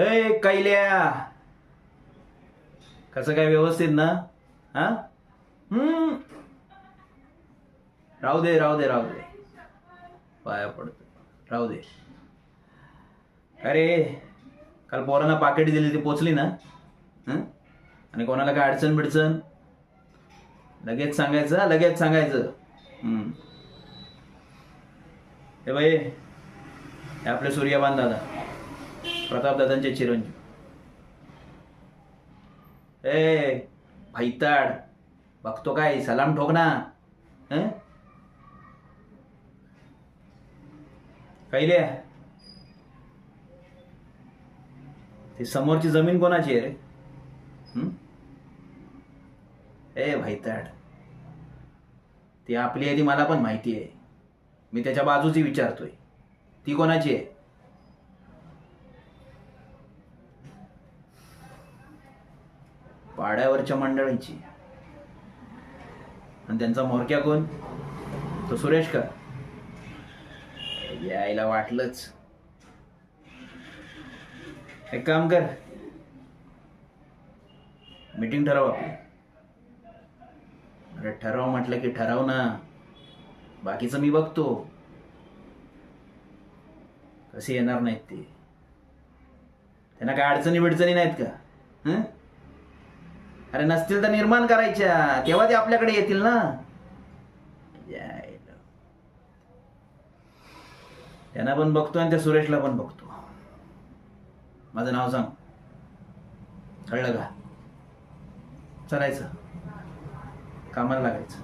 ए कैल्या. कसं काय व्यवस्थित ना? हा? हम्म. राहू दे राहू दे राहू दे. पाया पडतो राहू दे. अरे काल पोरांना पाकिट दिली ती पोचली ना? आणि कोणाला काय अडचण बिडचण? लगेच सांगायचं लगेच सांगायचं. हे बाई हे आपले सूर्यबान दादा. प्रतापदादांचे चिरंजीव. ए भाईताड बघतो काय सलाम ठोक ना. हं? कैल्या समोरची जमीन कोणाची आहे रे? ए भाईताड ती आपली आहे ती मला पण माहिती आहे. मी त्याच्या बाजूची विचारतोय. ती कोणाची आहे? पाड्यावरच्या मंडळींची. आणि त्यांचा मोरक्या कोण? तो सुरेश का? यायला वाटलंच. एक काम कर. मीटिंग ठरव आपली. अरे ठरव म्हटलं की ठरव ना. बाकीचं मी बघतो. कसे येणार नाहीत ते? त्यांना काय अडचणी बिडचणी नाहीत का? हं? अरे नसतील तर निर्माण करायच्या. तेव्हा ते आपल्याकडे येतील ना. त्यांना पण बघतो आणि त्या सुरेशला पण बघतो. माझं नाव सांग. कळलं का? चलायचं. कामाला लागायचं.